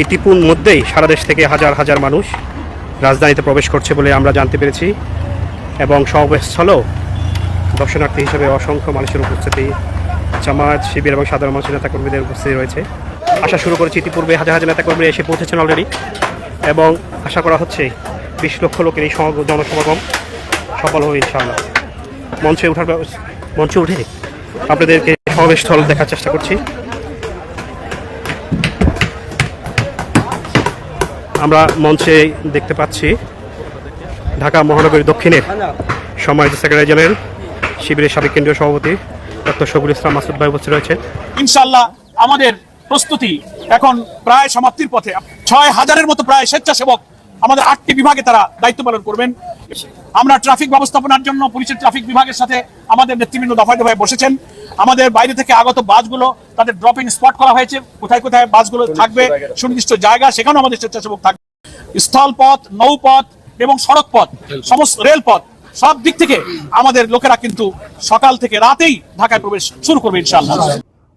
ইতিপুর মধ্যেই সারা দেশ থেকে হাজার হাজার মানুষ রাজধানীতে প্রবেশ করছে বলে আমরা জানতে পেরেছি এবং সমাবেশস্থলেও দর্শনার্থী হিসেবে অসংখ্য মানুষের উপস্থিতি, জামায়াত, শিবির এবং সাধারণ মানুষের নেতাকর্মীদের উপস্থিতি রয়েছে। আশা শুরু করেছি, ইতিপূর্বে হাজার হাজার নেতাকর্মী এসে পৌঁছেছেন অলরেডি এবং আশা করা হচ্ছে বিশ লক্ষ লোকের এই সমাগম, জনসমাগম সফল হবে ইনশাআল্লাহ। মঞ্চে ওঠার মঞ্চে উঠে আপনাদেরকে সমাবেশ স্থল দেখার চেষ্টা করছি। আমরা মঞ্চে দেখতে পাচ্ছি ঢাকা মহানগরী দক্ষিণের সম্মানিত সেক্রেটারি জেনারেল, শিবিরের সাবেক কেন্দ্রীয় সভাপতি ডক্টর শকুল ইসলাম মাসুদ ভাই উপস্থিত রয়েছেন। ইনশাল্লাহ আমাদের প্রস্তুতি এখন প্রায় সমাপ্তির পথে। ছয় হাজারের মতো প্রায় স্বেচ্ছাসেবক আমাদের আটটি বিভাগে তারা দায়িত্ব পালন করবেন। আমরা ট্রাফিক ব্যবস্থাপনার জন্য পুলিশের ট্রাফিক বিভাগের সাথে আমাদের নেতৃবৃন্দ দফায় দফায় বসেছেন। আমাদের বাইরে থেকে আগত বাসগুলো তাদের ড্রপিং স্পট করা হয়েছে। কোথায় কোথায় বাসগুলো থাকবে সুনির্দিষ্ট জায়গা সেখানেও আমাদের স্বেচ্ছাসেবক থাকবে। স্থলপথ নৌপথ এবং সড়ক পথ সমস্ত রেলপথ সব দিক থেকে আমাদের লোকেরা কিন্তু সকাল থেকে রাতেই ঢাকায় প্রবেশ শুরু করবে ইনশাআল্লাহ।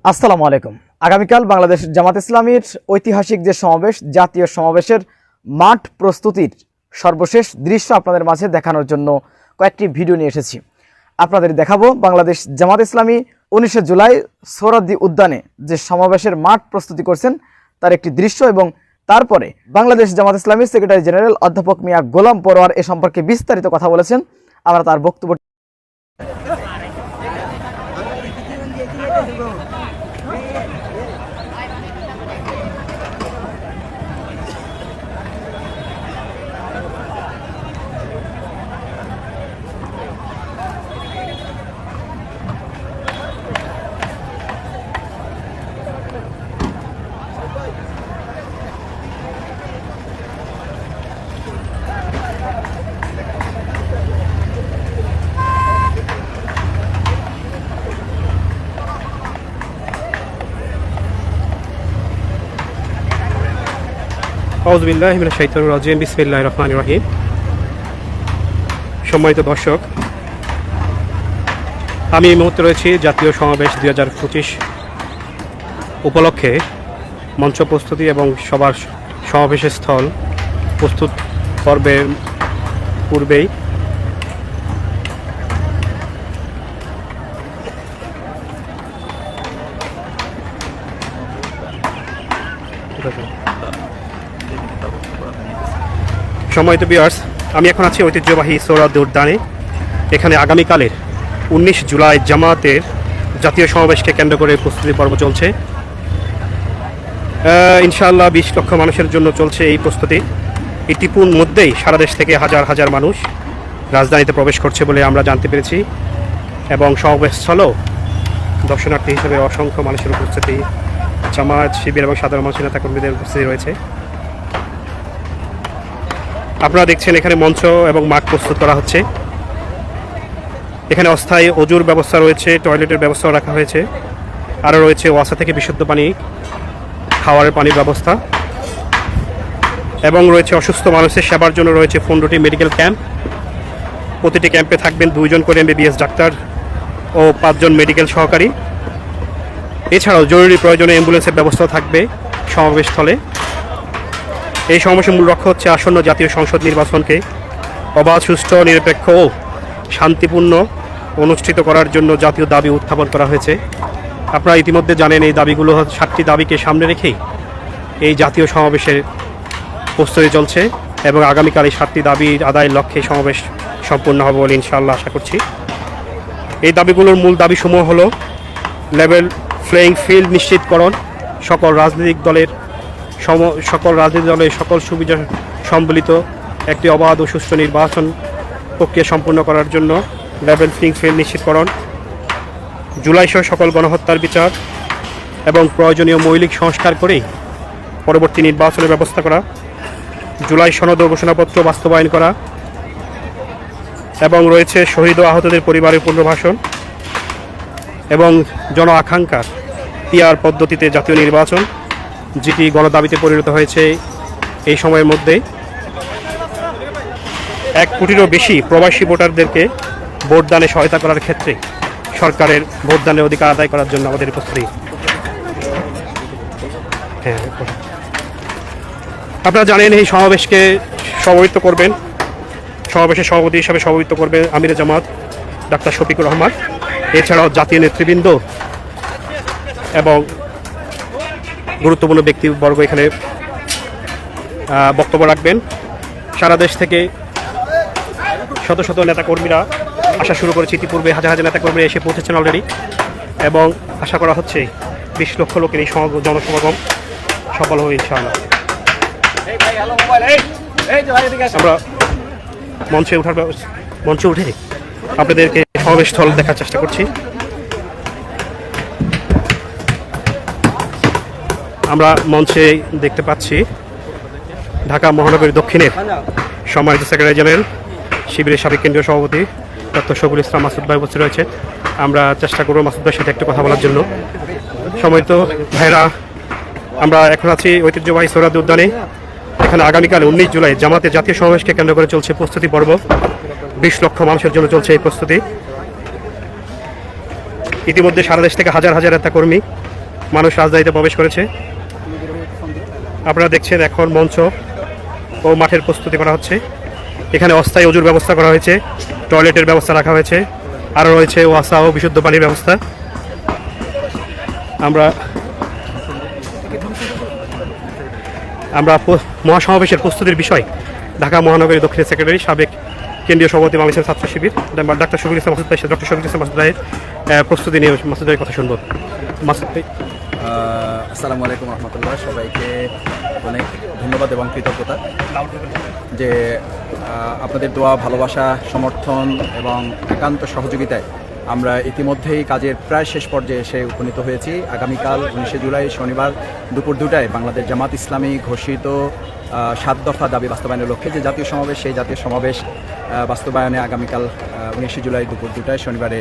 আসসালামু আলাইকুম। আগামীকাল বাংলাদেশ জামাত ইসলামীর ঐতিহাসিক যে সমাবেশ জাতীয় সমাবেশের মাঠ প্রস্তুতির সর্বশেষ দৃশ্য আপনাদের মাঝে দেখানোর জন্য কয়েকটি ভিডিও নিয়ে এসেছি। আপনাদের দেখাবো বাংলাদেশ জামাত ইসলামী উনিশে জুলাই সোহরাদ্দি উদ্যানে যে সমাবেশের মাঠ প্রস্তুতি করছেন, তার একটি দৃশ্য এবং তারপরে বাংলাদেশ জামাত ইসলামী সেক্রেটারি জেনারেল অধ্যাপক মিয়া গোলাম পরোয়ার এ সম্পর্কে বিস্তারিত কথা বলেছেন। আমরা তার বক্তব্য সম্মানিত দর্শক, আমি এই মুহূর্তে রয়েছি জাতীয় সমাবেশ দুই হাজার পঁচিশ উপলক্ষে মঞ্চ প্রস্তুতি এবং সবার সমাবেশের স্থল প্রস্তুত পর্বের পূর্বেই। সম্মানিত বিয়ার্স আমি এখন আছি ঐতিহ্যবাহী সৌরাদ্দ উদ্যানে এখানে আগামীকালের উনিশ জুলাই জামাতের জাতীয় সমাবেশকে কেন্দ্র করে প্রস্তুতি পর্ব চলছে। ইনশাআল্লাহ বিশ লক্ষ মানুষের জন্য চলছে এই প্রস্তুতি। ইতিপুর মধ্যেই সারা দেশ থেকে হাজার হাজার মানুষ রাজধানীতে প্রবেশ করছে বলে আমরা জানতে পেরেছি এবং সমাবেশস্থলেও দর্শনার্থী হিসেবে অসংখ্য মানুষের উপস্থিতি, জামায়াত, শিবির এবং সাধারণ মানুষের নেতাকর্মীদের উপস্থিতি রয়েছে। আপনারা দেখছেন এখানে মঞ্চ এবং মাঠ প্রস্তুত করা হচ্ছে। এখানে অস্থায়ী অজুর ব্যবস্থা রয়েছে, টয়লেটের ব্যবস্থাও রাখা হয়েছে। আরও রয়েছে ওয়াসা থেকে বিশুদ্ধ পানি খাওয়ারের পানির ব্যবস্থা। এবং রয়েছে অসুস্থ মানুষের সেবার জন্য রয়েছে পনেরোটি মেডিকেল ক্যাম্প। প্রতিটি ক্যাম্পে থাকবেন দুইজন করে এমবিবিএস ডাক্তার ও পাঁচজন মেডিকেল সহকারী। এছাড়াও জরুরি প্রয়োজনে অ্যাম্বুলেন্সের ব্যবস্থা থাকবে সমাবেশস্থলে এই সমাবেশের মূল লক্ষ্য হচ্ছে আসন্ন জাতীয় সংসদ নির্বাচনকে অবাধ, সুষ্ঠু, নিরপেক্ষ ও শান্তিপূর্ণ অনুষ্ঠিত করার জন্য জাতীয় দাবি উত্থাপন করা হয়েছে। আপনারা ইতিমধ্যে জানেন এই দাবিগুলো সাতটি দাবিকে সামনে রেখেই এই জাতীয় সমাবেশের প্রস্তুতি চলছে এবং আগামীকাল এই সাতটি দাবি আদায়ের লক্ষ্যে সমাবেশ সম্পূর্ণ হবে বলে ইনশাআল্লাহ আশা করছি। এই দাবিগুলোর মূল দাবিসমূহ হলো লেভেল প্লেয়িং ফিল্ড নিশ্চিতকরণ, সকল রাজনৈতিক দলের সম, সকল রাজনৈতিক দলের সকল সুবিধা সম্বলিত একটি অবাধ ও সুষ্ঠু নির্বাচন প্রক্রিয়া সম্পূর্ণ করার জন্য লেভেল প্লেয়িং ফিল্ড নিশ্চিতকরণ জুলাই সহ সকল গণহত্যার বিচার এবং প্রয়োজনীয় মৌলিক সংস্কার করেই পরবর্তী নির্বাচনের ব্যবস্থা করা, জুলাই সনদ ও ঘোষণাপত্র বাস্তবায়ন করা এবং রয়েছে শহীদ ও আহতদের পরিবারের পুনর্বাসন এবং জন আকাঙ্ক্ষার পিআর পদ্ধতিতে জাতীয় নির্বাচন যেটি গণদাবিতে পরিণত হয়েছে এই সময়ের মধ্যে এক কোটিরও বেশি প্রবাসী ভোটারদেরকে ভোটদানে সহায়তা করার ক্ষেত্রে সরকারের ভোটদানের অধিকার আদায় করার জন্য আমাদের প্রস্তুতি হ্যাঁ আপনারা জানেন এই সমাবেশকে সভাপতিত্ব করবেন। সমাবেশের সভাপতি হিসাবে সভাপতিত্ব করবেন আমির জামাত, ডাক্তার শফিকুর রহমান। এছাড়াও জাতীয় নেতৃবৃন্দ এবং গুরুত্বপূর্ণ ব্যক্তিবর্গ এখানে বক্তব্য রাখবেন। সারা দেশ থেকে শত শত নেতাকর্মীরা আসা শুরু করেছে। ইতিপূর্বে হাজার হাজার নেতাকর্মীরা এসে পৌঁছেছেন অলরেডি এবং আশা করা হচ্ছে বিশ লক্ষ লোকের এই সমাগম জনসমাগম সফল হবে, ইনশাআল্লাহ। আমরা মঞ্চে ওঠার মঞ্চে উঠে আপনাদেরকে সমাবেশ স্থল দেখার চেষ্টা করছি। আমরা মঞ্চে দেখতে পাচ্ছি ঢাকা মহানগরী দক্ষিণের সম্মানিত সেক্রেটারি জেনারেল, শিবিরের সাবেক কেন্দ্রীয় সভাপতি ডক্টর শফুল ইসলাম মাসুদ ভাই উপস্থিত রয়েছে। আমরা চেষ্টা করব মাসুদ ভাইয়ের সাথে একটু কথা বলার জন্য। সম্মানিত ভাইরা আমরা এখন আছি ঐতিহ্যবাহী সৌরাদ উদ্যানে। এখানে আগামীকাল উনিশ জুলাই জামাতে জাতীয় সমাবেশকে কেন্দ্র করে চলছে প্রস্তুতি পর্ব। বিশ লক্ষ মানুষের জন্য চলছে এই প্রস্তুতি। ইতিমধ্যে সারা দেশ থেকে হাজার হাজার নেতা কর্মী মানুষ রাজধানীতে প্রবেশ করেছে। আপনারা দেখছেন এখন মঞ্চ ও মাঠের প্রস্তুতি করা হচ্ছে। এখানে অস্থায়ী অজুর ব্যবস্থা করা হয়েছে, টয়লেটের ব্যবস্থা রাখা হয়েছে আরও রয়েছে ওয়াসা ও বিশুদ্ধ পানির ব্যবস্থা। আমরা আমরা মহাসমাবেশের প্রস্তুতির বিষয় ঢাকা মহানগরী দক্ষিণের সেক্রেটারি, সাবেক কেন্দ্রীয় সভাপতি বাংলাদেশের ছাত্র শিবির ডাক্তার শফিকুল ইসলাম মাসুদ ডক্টর শফিকুল ইসলাম মাসুদ প্রস্তুতি নিয়ে মাসুদ ভাইয়ের কথা শুনব। মাসুদ আসসালামু আলাইকুম রহমতুল্লাহ। সবাইকে অনেক ধন্যবাদ এবং কৃতজ্ঞতা যে আপনাদের দোয়া, ভালোবাসা, সমর্থন এবং একান্ত সহযোগিতায় আমরা ইতিমধ্যেই কাজের প্রায় শেষ পর্যায়ে এসে উপনীত হয়েছি। আগামীকাল উনিশে জুলাই শনিবার দুপুর দুটায় বাংলাদেশ জামাত ইসলামী ঘোষিত সাত দফা দাবি বাস্তবায়নের লক্ষ্যে যে জাতীয় সমাবেশ, সেই জাতীয় সমাবেশ বাস্তবায়নে আগামীকাল উনিশে জুলাই দুপুর দুটায় শনিবারে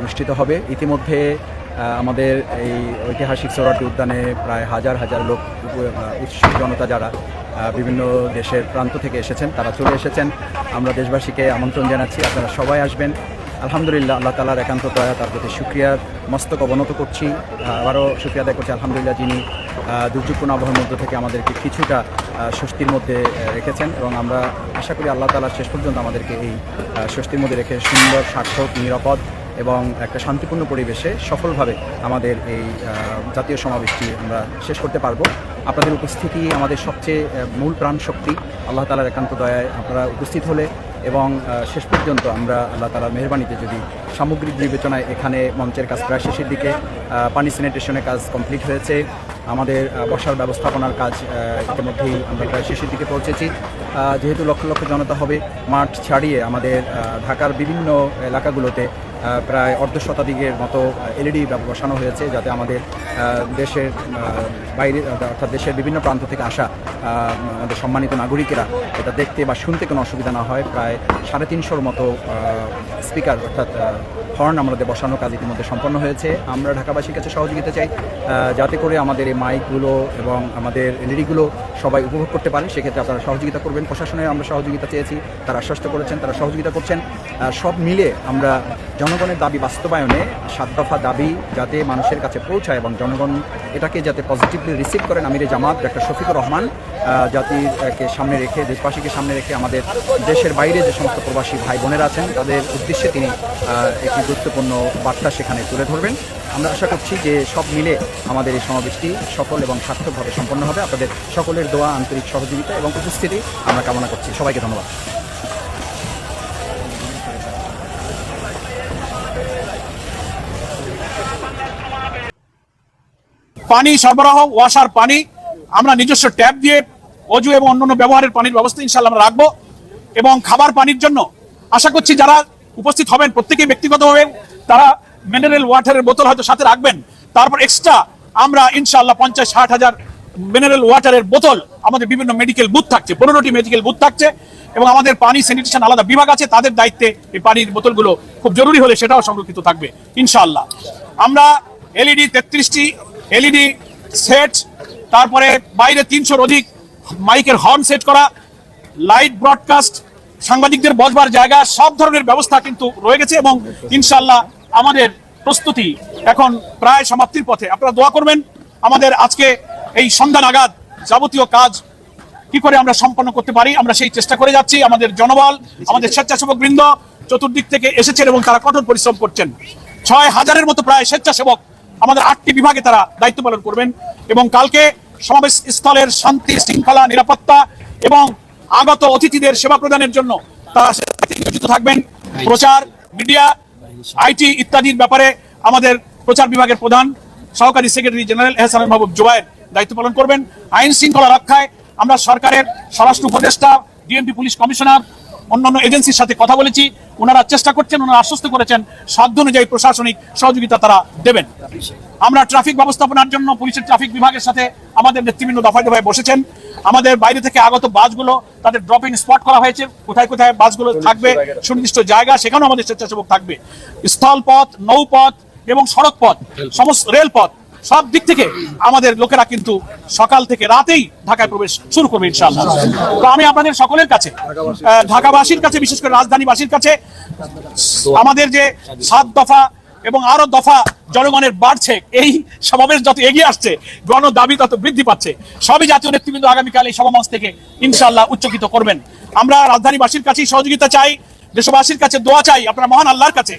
অনুষ্ঠিত হবে। ইতিমধ্যে আমাদের এই ঐতিহাসিক সৌরাটি উদ্যানে প্রায় হাজার হাজার লোক উৎসুক জনতা যারা বিভিন্ন দেশের প্রান্ত থেকে এসেছেন, তারা চলে এসেছেন। আমরা দেশবাসীকে আমন্ত্রণ জানাচ্ছি, আপনারা সবাই আসবেন। আলহামদুলিল্লাহ, আল্লাহ তালার একান্ত দয়া তার প্রতি সুক্রিয়ার মস্তক অবনত করছি। আবারও সুক্রিয়া আদায় করছি, আলহামদুলিল্লাহ, যিনি দুর্যোগপূর্ণ আবহাওয়ার মধ্য থেকে আমাদেরকে কিছুটা স্বস্তির মধ্যে রেখেছেন এবং আমরা আশা করি আল্লাহ তালা শেষ পর্যন্ত আমাদেরকে এই স্বস্তির মধ্যে রেখে সুন্দর, সার্থক, নিরাপদ এবং একটা শান্তিপূর্ণ পরিবেশে সফলভাবে আমাদের এই জাতীয় সমাবেশটি আমরা শেষ করতে পারব। আপনাদের উপস্থিতি আমাদের সবচেয়ে মূল প্রাণ শক্তি আল্লাহ তালার একান্ত দয়ায় আপনারা উপস্থিত হলে এবং শেষ পর্যন্ত আমরা আল্লাহ তালার মেহরবানিতে যদি সামগ্রিক বিবেচনায় এখানে মঞ্চের কাজ প্রায় শেষের দিকে পানি স্যানিটেশনের কাজ কমপ্লিট হয়েছে। আমাদের বসার ব্যবস্থাপনার কাজ ইতিমধ্যেই আমরা প্রায় শেষের দিকে পৌঁছেছি। যেহেতু লক্ষ লক্ষ জনতা হবে, মাঠ ছাড়িয়ে আমাদের ঢাকার বিভিন্ন এলাকাগুলোতে প্রায় অর্ধ শতাধিকের মতো এলইডি বসানো হয়েছে যাতে আমাদের দেশের বাইরে, অর্থাৎ দেশের বিভিন্ন প্রান্ত থেকে আসা আমাদের সম্মানিত নাগরিকেরা এটা দেখতে বা শুনতে কোনো অসুবিধা না হয়। প্রায় সাড়ে তিনশোর মতো স্পিকার, অর্থাৎ হর্ন আমাদের বসানোর কাজ ইতিমধ্যে সম্পন্ন হয়েছে। আমরা ঢাকাবাসীর কাছে সহযোগিতা চাই যাতে করে আমাদের এই মাইকগুলো এবং আমাদের এলইডিগুলো সবাই উপভোগ করতে পারে। সেক্ষেত্রে আপনারা সহযোগিতা করবেন। প্রশাসনের আমরা সহযোগিতা চেয়েছি, তারা আশ্বস্ত করেছেন, তারা সহযোগিতা করছেন। সব মিলে আমরা জনগণের দাবি বাস্তবায়নে সাত দফা দাবি যাতে মানুষের কাছে পৌঁছায় এবং জনগণ এটাকে যাতে পজিটিভলি রিসিভ করেন। আমিরে জামাত, ডাক্তার শফিকুর রহমান জাতিকে সামনে রেখে, দেশবাসীকে সামনে রেখে আমাদের দেশের বাইরে যে সমস্ত প্রবাসী ভাই বোনেরা আছেন, তাদের উদ্দেশ্যে তিনি একটি গুরুত্বপূর্ণ বার্তা সেখানে তুলে ধরবেন। আমরা আশা করছি যে সব মিলে আমাদের এই সমাবেশটি সফল এবং সার্থকভাবে সম্পন্ন হবে। আপনাদের সকলের দোয়া, আন্তরিক সহযোগিতা এবং উপস্থিতি আমরা কামনা করছি। সবাইকে ধন্যবাদ। পানি সরবরাহ, ওয়াসার পানি, আমরা নিজস্ব ট্যাপ দিয়ে অজু এবং অন্যান্য ব্যবহারের পানির ব্যবস্থা ইনশাল্লাহ আমরা রাখব। এবং খাবার পানির জন্য আশা করছি যারা উপস্থিত হবেন, প্রত্যেকেই ব্যক্তিগতভাবে তারা মিনারেল ওয়াটারের বোতল হয়তো সাথে রাখবেন। তারপর এক্সট্রা আমরা ইনশাল্লাহ পঞ্চাশ, ষাট হাজার মিনারেল ওয়াটারের বোতল আমাদের বিভিন্ন মেডিকেল বুথ থাকছে, পনেরোটি মেডিকেল বুথ থাকছে এবং আমাদের পানি স্যানিটেশন আলাদা বিভাগ আছে, তাদের দায়িত্বে এই পানির বোতলগুলো খুব জরুরি হলে সেটাও সংরক্ষিত থাকবে, ইনশাআল্লাহ। আমরা এলইডি তেত্রিশটি এলইডি সেট তারপরে বাইরে তিনশোর অধিক মাইকের হর্ন সেট করা লাইট ব্রডকাস্ট সাংবাদিকদের বসবার জায়গা, সব ধরনের ব্যবস্থা কিন্তু রয়ে গেছে এবং ইনশাল্লাহ আমাদের প্রস্তুতি এখন প্রায় সমাপ্তির পথে। আপনারা দোয়া করবেন আমাদের আজকে এই সন্ধ্যা নাগাদ যাবতীয় কাজ কি করে আমরা সম্পন্ন করতে পারি, আমরা সেই চেষ্টা করে যাচ্ছি। আমাদের জনবল, আমাদের স্বেচ্ছাসেবক বৃন্দ চতুর্দিক থেকে এসেছেন এবং তারা কঠোর পরিশ্রম করছেন। ছয় হাজারের মতো প্রায় স্বেচ্ছাসেবক আমাদের আটটি বিভাগে তারা দায়িত্ব পালন করবেন এবং কালকে সমাবেশ স্থলের শান্তি, শৃঙ্খলা, নিরাপত্তা এবং আগত অতিথিদের সেবা প্রদানের জন্য তারা নিয়োজিত থাকবেন। প্রচার, মিডিয়া, আইটি ইত্যাদির ব্যাপারে আমাদের প্রচার বিভাগের প্রধান সহকারী সেক্রেটারি জেনারেল এহসান মাহবুব জুবায়ের দায়িত্ব পালন করবেন। আইন শৃঙ্খলা রক্ষায় আমরা সরকারের স্বরাষ্ট্র উপদেষ্টা, ডিএমপি পুলিশ কমিশনার অন্যান্য এজেন্সির সাথে কথা বলেছি, ওনারা চেষ্টা করছেন, ওনারা আশ্বস্ত করেছেন, সাধ্য অনুযায়ী প্রশাসনিক সহযোগিতা তারা দেবেন। আমরা ট্রাফিক ব্যবস্থাপনার জন্য পুলিশের ট্রাফিক বিভাগের সাথে আমাদের নেতৃবৃন্দ দফায় দফায় বসেছেন। আমাদের বাইরে থেকে আগত বাসগুলো, তাদের ড্রপিং স্পট করা হয়েছে। কোথায় কোথায় বাসগুলো থাকবে, সুনির্দিষ্ট জায়গা, সেখানেও আমাদের স্বেচ্ছাসেবক থাকবে। স্থলপথ, নৌপথ এবং সড়ক পথ সমস্ত রেলপথ সব দিক থেকে আমাদের লোকেরা কিন্তু সকাল থেকে রাতেই ঢাকায় প্রবেশ শুরু করবে ইনশাআল্লাহ। তো আমি আপনাদের সকলের কাছে ঢাকাবাসীর কাছে, বিশেষ করে রাজধানীবাসীর কাছে, আমাদের যে সাত দফা এবং আরও দফা জনগণের বাড়ছে, এই সমাবেশ যত এগিয়ে আসছে, গণ দাবি তত বৃদ্ধি পাচ্ছে, সবই জাতীয় নেতৃবৃন্দ আগামীকাল এই সমাবেশ থেকে ইনশাআল্লাহ উচ্চকিত করবেন। আমরা রাজধানীবাসীর কাছেই সহযোগিতা চাই, দেশবাসীর কাছে দোয়া চাই, আপনারা মহান আল্লাহর কাছে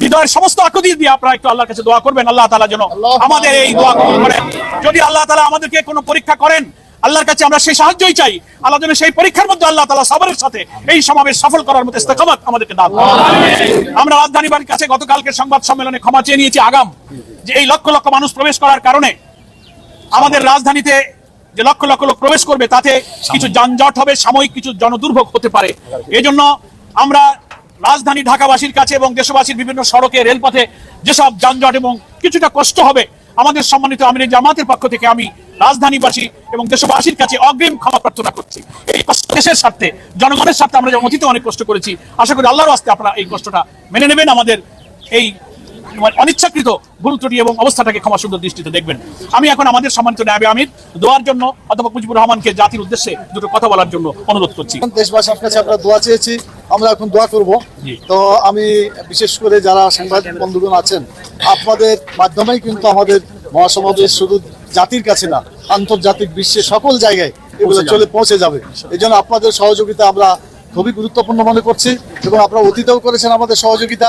হৃদয়ের সমস্ত আকুতি দিয়ে আপনারা একটু আল্লাহর কাছে দোয়া করবেন আল্লাহ তালা যেন আমাদের এই দোয়া কবুল করেন যদি আল্লাহ তালা আমাদেরকে কোনো পরীক্ষা করেন আল্লাহর কাছে আমরা সেই সাহায্যই চাই। আল্লাহ যেন সেই পরীক্ষার মধ্যে আল্লাহ তালা সবরের সাথে এই সমাবেশ সফল করার মতো ইস্তেকামত আমাদেরকে দান করেন। আমরা রাজধানী বাড়ির কাছে গতকালকে সংবাদ সম্মেলনে ক্ষমা চেয়ে নিয়েছি আগাম যে এই লক্ষ লক্ষ মানুষ প্রবেশ করার কারণে আমাদের রাজধানীতে যে লক্ষ লক্ষ লোক প্রবেশ করবে তাতে কিছু যানজট হবে সাময়িক কিছু জনদুর্ভোগ হতে পারে। এই জন্য আমরা রাজধানী ঢাকাবাসীর কাছে এবং দেশবাসীর বিভিন্ন সড়কে, রেলপথে যেসব যানজট এবং কিছুটা কষ্ট হবে, আমাদের সম্মানিত আমির জামাতের পক্ষ থেকে আমি রাজধানীবাসী এবং দেশবাসীর কাছে অগ্রিম ক্ষমা প্রার্থনা করছি। এই দেশের স্বার্থে, জনগণের স্বার্থে আমরা যেমন অতীতে অনেক কষ্ট করেছি, আশা করি আল্লাহর আস্তে আপনারা এই কষ্টটা মেনে নেবেন। আমাদের এই অনিচ্ছাকৃত ভুল ত্রুটি এবং অবস্থাটাকে ক্ষমা সুন্দর দৃষ্টিতে দেখবেন। আমি এখন আমাদের সম্মানিত নায়াবে আমির দোয়ার জন্য অধ্যাপক মুজিবুর রহমানকে জাতির উদ্দেশ্যে দুটো কথা বলার জন্য অনুরোধ করছি। দেশবাসীর কাছে আমরা দোয়া চেয়েছি আমরা এখন দোয়া করব। তো আমি বিশেষ করে যারা সাংবাদিক বন্ধুগণ আছেন আপনাদের মাধ্যমেই কিন্তু আমাদের মহাসমাবেশ শুধু জাতির কাছে না আন্তর্জাতিক বিশ্বে সকল জায়গায় এগুলো চলে পৌঁছে যাবে। এই জন্য আপনাদের সহযোগিতা আমরা খুবই গুরুত্বপূর্ণ মনে করছি এবং আপনারা অতীতেও করেছেন আমাদের সহযোগিতা।